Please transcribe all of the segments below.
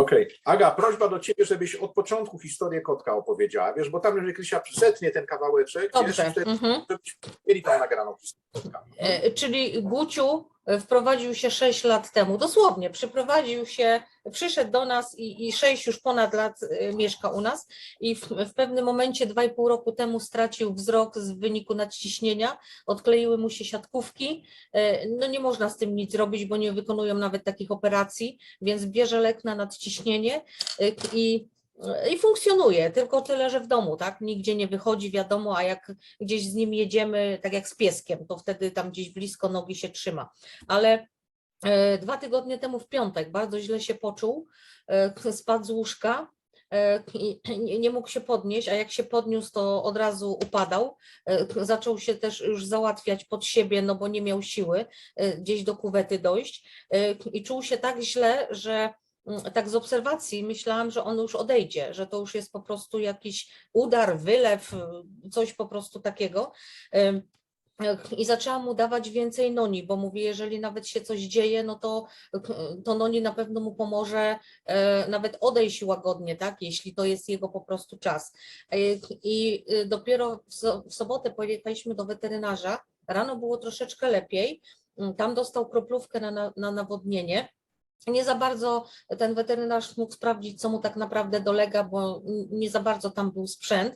Okej. Aga, prośba do ciebie, żebyś od początku historię kotka opowiedziała, wiesz, bo tam już Krysia przetnie ten kawałeczek, wiesz, Dobrze. i wtedy Mhm. żebyśmy mieli tą nagraną historię kotka. E, Czyli Guciu wprowadził się 6 lat temu, dosłownie, przyprowadził się, przyszedł do nas i, i 6 już ponad lat e, mieszka u nas i w, w pewnym momencie 2,5 roku temu stracił wzrok z wyniku nadciśnienia, odkleiły mu się siatkówki, E, no nie można z tym nic zrobić, bo nie wykonują nawet takich operacji, więc bierze lek na nadciśnienie e, i i funkcjonuje, tylko tyle, że w domu, tak? Nigdzie nie wychodzi, wiadomo, a jak gdzieś z nim jedziemy, tak jak z pieskiem, to wtedy tam gdzieś blisko nogi się trzyma. Ale e, dwa tygodnie temu w piątek bardzo źle się poczuł, e, spadł z łóżka. e, i Nie, mógł się podnieść, a jak się podniósł, to od razu upadał. Zaczął się też już załatwiać pod siebie, no bo nie miał siły gdzieś do kuwety dojść i czuł się tak źle, że tak z obserwacji myślałam, że on już odejdzie, że to już jest po prostu jakiś udar, wylew, y, coś po prostu takiego. I zaczęłam mu dawać więcej noni, bo mówię, jeżeli nawet się coś dzieje, no to, to noni na pewno mu pomoże e, nawet odejść łagodnie, tak, jeśli to jest jego po prostu czas. I y, dopiero w sobotę pojechaliśmy do weterynarza, rano było troszeczkę lepiej, Mm, tam dostał kroplówkę na, na, na nawodnienie, nie za bardzo ten weterynarz mógł sprawdzić, co mu tak naprawdę dolega, bo nie za bardzo tam był sprzęt.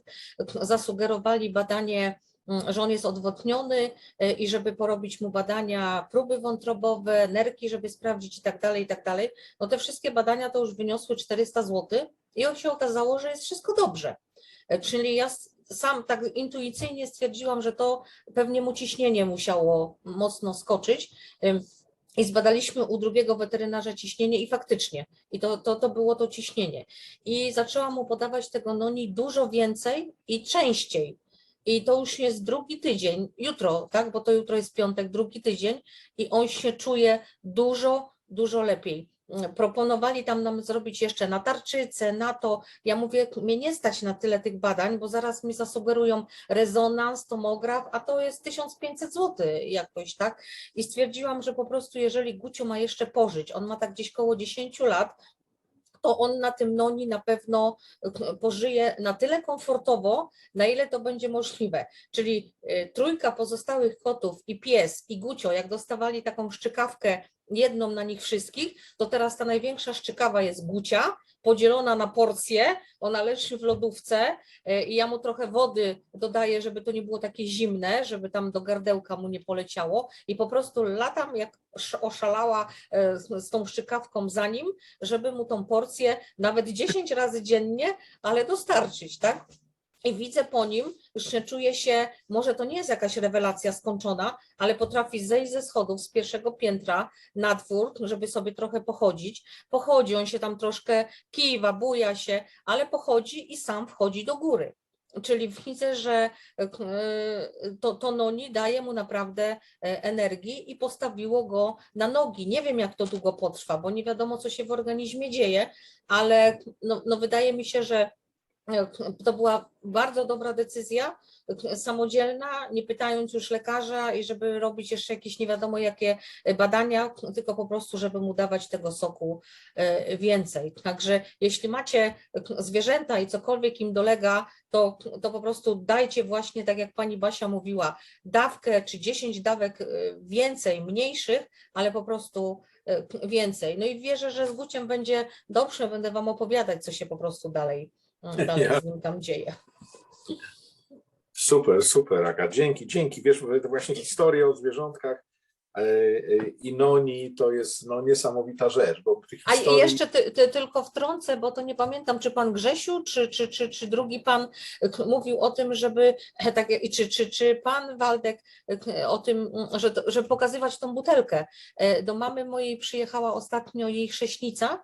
Zasugerowali badanie, mm, że on jest odwodniony e, i żeby porobić mu badania, próby wątrobowe, nerki, żeby sprawdzić i tak dalej, i tak dalej. No te wszystkie badania to już wyniosły 400 zł i on się okazało, że jest wszystko dobrze. E, Czyli ja sam tak intuicyjnie stwierdziłam, że to pewnie mu ciśnienie musiało mocno skoczyć. I zbadaliśmy u drugiego weterynarza ciśnienie i faktycznie, i to, to, to było to ciśnienie. I zaczęłam mu podawać tego noni dużo więcej i częściej. I to już jest drugi tydzień, jutro, tak, bo to jutro jest piątek, drugi tydzień i on się czuje dużo, dużo lepiej. Proponowali tam nam zrobić jeszcze na tarczycę, na to. Ja mówię, mnie nie stać na tyle tych badań, bo zaraz mi zasugerują rezonans, tomograf, a to jest 1500 zł jakoś, tak? i stwierdziłam, że po prostu jeżeli Guciu ma jeszcze pożyć, on ma tak gdzieś koło 10 lat, to on na tym noni na pewno e, pożyje na tyle komfortowo, na ile to będzie możliwe. Czyli y, trójka pozostałych kotów i pies i Gucio, jak dostawali taką szczykawkę jedną na nich wszystkich, to teraz ta największa szczykawa jest Gucia, podzielona na porcje, ona leży w lodówce y, i ja mu trochę wody dodaję, żeby to nie było takie zimne, żeby tam do gardełka mu nie poleciało i po prostu latam jak sz- oszalała e, z, z tą szczykawką za nim, żeby mu tą porcję nawet 10 razy dziennie, ale dostarczyć, tak? I widzę po nim, już nie czuję się, może to nie jest jakaś rewelacja skończona, ale potrafi zejść ze schodów z pierwszego piętra na dwór, żeby sobie trochę pochodzić. Pochodzi, on się tam troszkę kiwa, buja się, ale pochodzi i sam wchodzi do góry. Czyli widzę, że e, to, to noni daje mu naprawdę e, energii i postawiło go na nogi. Nie wiem, jak to długo potrwa, bo nie wiadomo, co się w organizmie dzieje, ale no, no wydaje mi się, że to była bardzo dobra decyzja, samodzielna, nie pytając już lekarza i żeby robić jeszcze jakieś nie wiadomo jakie badania, tylko po prostu, żeby mu dawać tego soku e, więcej. Także jeśli macie zwierzęta i cokolwiek im dolega, to, to po prostu dajcie właśnie, tak jak pani Basia mówiła, dawkę czy 10 dawek e, więcej, mniejszych, ale po prostu e, więcej. No i wierzę, że z Guciem będzie dobrze, będę wam opowiadać, co się po prostu dalej, e, dalej Ja. z nim tam dzieje. Super, super, Aga, dzięki, dzięki. Wiesz, to właśnie historie o zwierzątkach e, e, i noni to jest no, niesamowita rzecz, bo tych A historii... jeszcze ty, ty, tylko wtrącę, bo to nie pamiętam, czy pan Grzesiu, czy, czy, czy, czy drugi pan k- mówił o tym, żeby, e, tak, czy, czy, czy pan Waldek o tym, mm, że, żeby pokazywać tą butelkę. E, Do mamy mojej przyjechała ostatnio jej chrześnica e,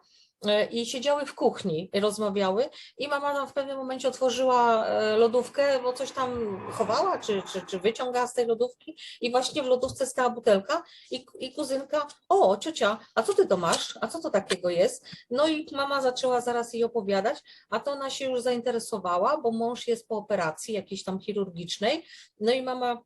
i siedziały w kuchni, rozmawiały i mama tam w pewnym momencie otworzyła e, lodówkę, bo coś tam chowała, czy, czy, czy wyciągała z tej lodówki i właśnie w lodówce stała butelka i, i kuzynka, o ciocia, a co ty to masz? A co to takiego jest? No i mama zaczęła zaraz jej opowiadać, a to ona się już zainteresowała, bo mąż jest po operacji jakiejś tam chirurgicznej, no i mama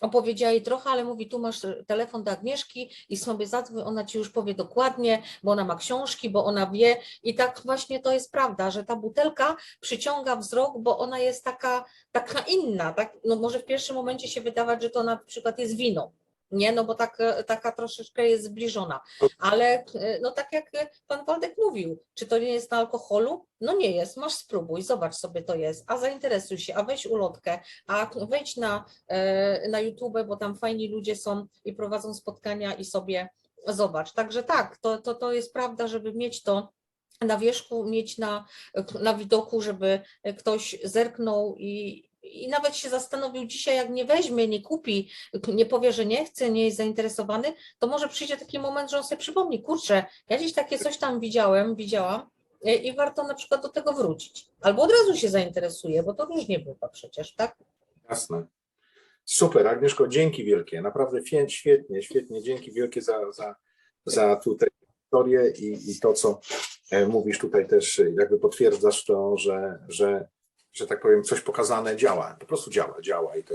opowiedziała jej trochę, ale mówi, tu masz telefon do Agnieszki i sobie zadzwoń, ona ci już powie dokładnie, bo ona ma książki, bo ona wie i tak właśnie to jest prawda, że ta butelka przyciąga wzrok, bo ona jest taka, taka inna, tak? no może w pierwszym momencie się wydawać, że to na przykład jest wino, nie, no bo tak, taka troszeczkę jest zbliżona, ale e, no tak jak pan Waldek mówił, czy to nie jest na alkoholu? No nie jest, masz spróbuj, zobacz sobie to jest, a zainteresuj się, a weź ulotkę, a wejdź na, e, na YouTube, bo tam fajni ludzie są i prowadzą spotkania i sobie zobacz. Także tak, to, to, to jest prawda, żeby mieć to na wierzchu, mieć na, na widoku, żeby ktoś zerknął i, i nawet się zastanowił dzisiaj, jak nie weźmie, nie kupi, nie powie, że nie chce, nie jest zainteresowany, to może przyjdzie taki moment, że on sobie przypomni, kurczę, ja gdzieś takie coś tam widziałem, widziałam e, i warto na przykład do tego wrócić. Albo od razu się zainteresuje, bo to różnie bywa przecież, tak? Jasne. Super, Agnieszko, dzięki wielkie. Naprawdę świetnie, świetnie. Dzięki wielkie za, za, za tutaj historię i, i to, co e, mówisz tutaj też, jakby potwierdzasz to, że, że, że tak powiem, coś pokazane działa. Po prostu działa, działa i to jest